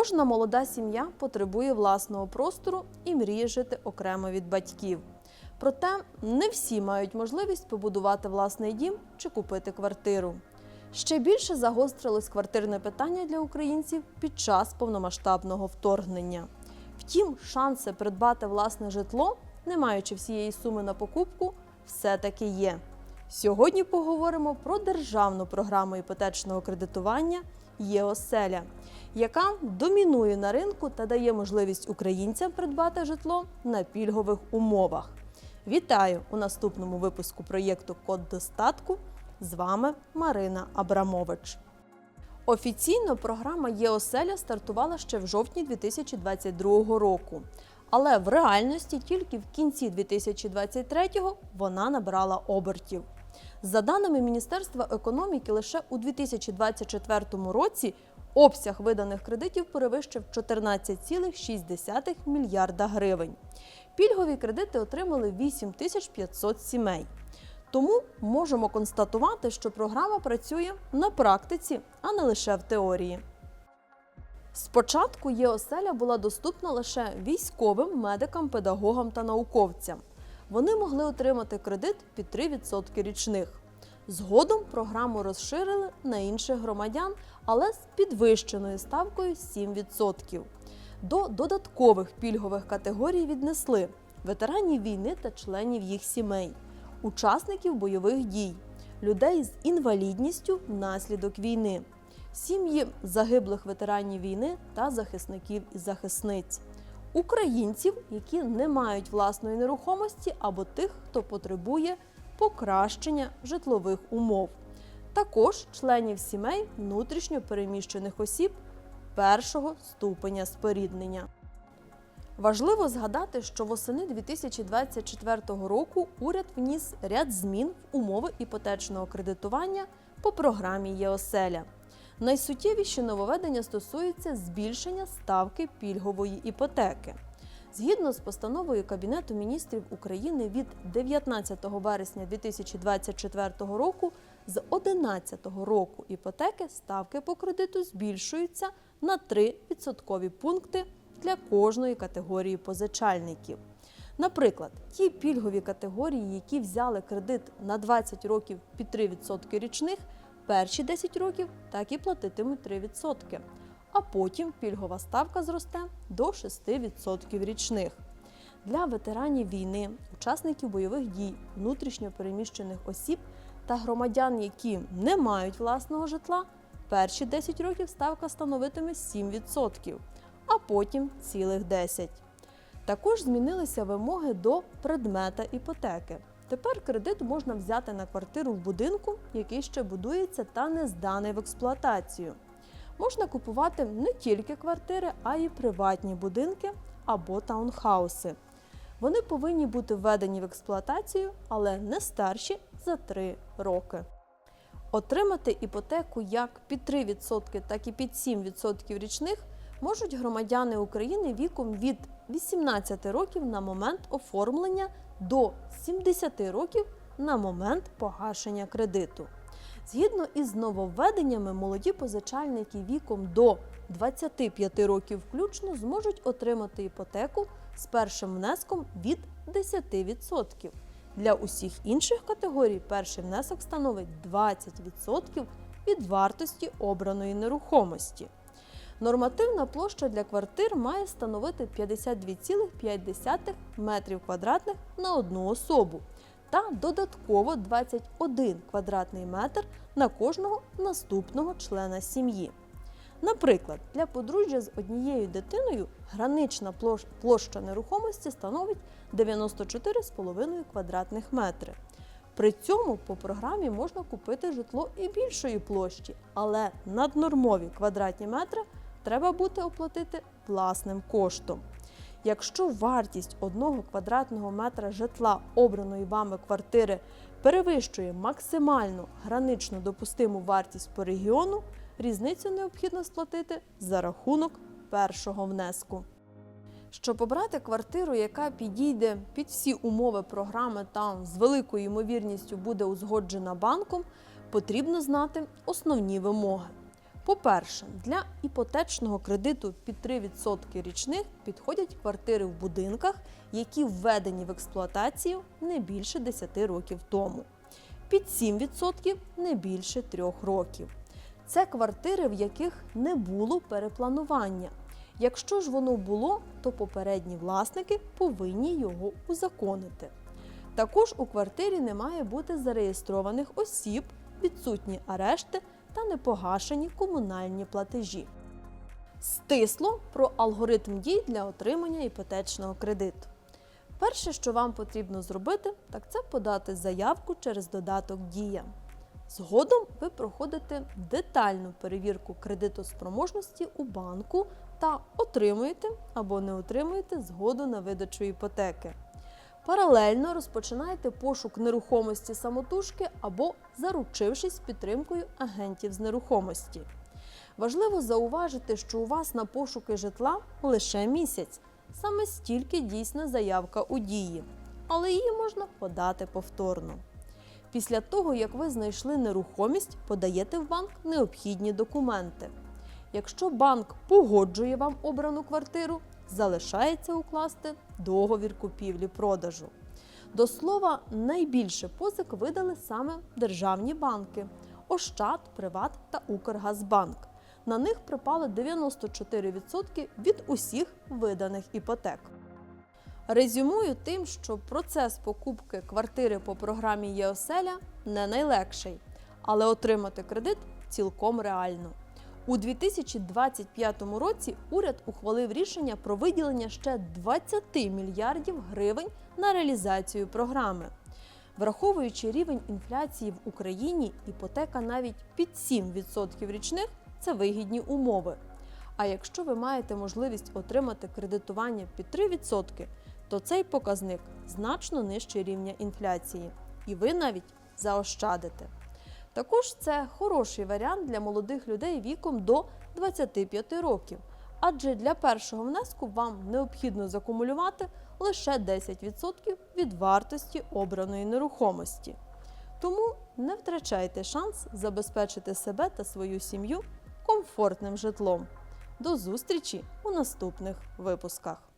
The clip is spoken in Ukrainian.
Кожна молода сім'я потребує власного простору і мріє жити окремо від батьків. Проте не всі мають можливість побудувати власний дім чи купити квартиру. Ще більше загострилось квартирне питання для українців під час повномасштабного вторгнення. Втім, шанси придбати власне житло, не маючи всієї суми на покупку, все-таки є. Сьогодні поговоримо про державну програму іпотечного кредитування ЄОСЕЛЯ, яка домінує на ринку та дає можливість українцям придбати житло на пільгових умовах. Вітаю у наступному випуску проєкту Код достатку. З вами Марина Абрамович. Офіційно програма ЄОСЕЛЯ стартувала ще в жовтні 2022 року. Але в реальності тільки в кінці 2023-го вона набрала обертів. За даними Міністерства економіки, лише у 2024 році обсяг виданих кредитів перевищив 14,6 мільярда гривень. Пільгові кредити отримали 8500 сімей. Тому можемо констатувати, що програма працює на практиці, а не лише в теорії. Спочатку ЄОСЕЛЯ була доступна лише військовим, медикам, педагогам та науковцям. Вони могли отримати кредит під 3% річних. Згодом програму розширили на інших громадян, але з підвищеною ставкою 7%. До додаткових пільгових категорій віднесли ветеранів війни та членів їх сімей, учасників бойових дій, людей з інвалідністю внаслідок війни, сім'ї загиблих ветеранів війни та захисників і захисниць, українців, які не мають власної нерухомості або тих, хто потребує покращення житлових умов, також членів сімей внутрішньо переміщених осіб першого ступеня споріднення. Важливо згадати, що восени 2024 року уряд вніс ряд змін в умови іпотечного кредитування по програмі ЄОСЕЛЯ. Найсуттєвіші нововведення стосуються збільшення ставки пільгової іпотеки. Згідно з постановою Кабінету міністрів України від 19 вересня 2024 року, з 2011 року іпотеки ставки по кредиту збільшуються на 3 відсоткові пункти для кожної категорії позичальників. Наприклад, ті пільгові категорії, які взяли кредит на 20 років під 3% річних, перші 10 років так і платитимуть 3%, а потім пільгова ставка зросте до 6% річних. Для ветеранів війни, учасників бойових дій, внутрішньо переміщених осіб та громадян, які не мають власного житла, перші 10 років ставка становитиме 7%, а потім цілих 10%. Також змінилися вимоги до предмета іпотеки. Тепер кредит можна взяти на квартиру в будинку, який ще будується та не зданий в експлуатацію. Можна купувати не тільки квартири, а й приватні будинки або таунхауси. Вони повинні бути введені в експлуатацію, але не старші за 3 роки. Отримати іпотеку як під 3%, так і під 7% річних можуть громадяни України віком від 18 років на момент оформлення до 70 років на момент погашення кредиту. Згідно із нововведеннями, молоді позичальники віком до 25 років включно зможуть отримати іпотеку з першим внеском від 10%. Для усіх інших категорій перший внесок становить 20% від вартості обраної нерухомості. Нормативна площа для квартир має становити 52,5 метрів квадратних на одну особу та додатково 21 квадратний метр на кожного наступного члена сім'ї. Наприклад, для подружжя з однією дитиною гранична площа нерухомості становить 94,5 квадратних метри. При цьому по програмі можна купити житло і більшої площі, але наднормові квадратні метри треба буде оплатити власним коштом. Якщо вартість одного квадратного метра житла обраної вами квартири перевищує максимальну граничну допустиму вартість по регіону, різницю необхідно сплатити за рахунок першого внеску. Щоб обрати квартиру, яка підійде під всі умови програми та з великою ймовірністю буде узгоджена банком, потрібно знати основні вимоги. По-перше, для іпотечного кредиту під 3% річних підходять квартири в будинках, які введені в експлуатацію не більше 10 років тому. Під 7% не більше 3 років. Це квартири, в яких не було перепланування. Якщо ж воно було, то попередні власники повинні його узаконити. Також у квартирі не має бути зареєстрованих осіб, відсутні арешти та непогашені комунальні платежі. Стисло про алгоритм дій для отримання іпотечного кредиту. Перше, що вам потрібно зробити, так це подати заявку через додаток Дія. Згодом ви проходите детальну перевірку кредитоспроможності у банку та отримуєте або не отримуєте згоду на видачу іпотеки. Паралельно розпочинаєте пошук нерухомості самотужки або заручившись підтримкою агентів з нерухомості. Важливо зауважити, що у вас на пошуки житла лише місяць. Саме стільки дійсна заявка у дії, але її можна подати повторно. Після того, як ви знайшли нерухомість, подаєте в банк необхідні документи. Якщо банк погоджує вам обрану квартиру, залишається укласти договір купівлі-продажу. До слова, найбільше позик видали саме державні банки Ощад, Приват та Укргазбанк. На них припало 94% від усіх виданих іпотек. Резюмую тим, що процес покупки квартири по програмі ЄОСЕЛЯ не найлегший, але отримати кредит цілком реально. У 2025 році уряд ухвалив рішення про виділення ще 20 мільярдів гривень на реалізацію програми. Враховуючи рівень інфляції в Україні, іпотека навіть під 7% річних це вигідні умови. А якщо ви маєте можливість отримати кредитування під 3%, то цей показник значно нижче рівня інфляції, і ви навіть заощадите. Також це хороший варіант для молодих людей віком до 25 років, адже для першого внеску вам необхідно закумулювати лише 10% від вартості обраної нерухомості. Тому не втрачайте шанс забезпечити себе та свою сім'ю комфортним житлом. До зустрічі у наступних випусках!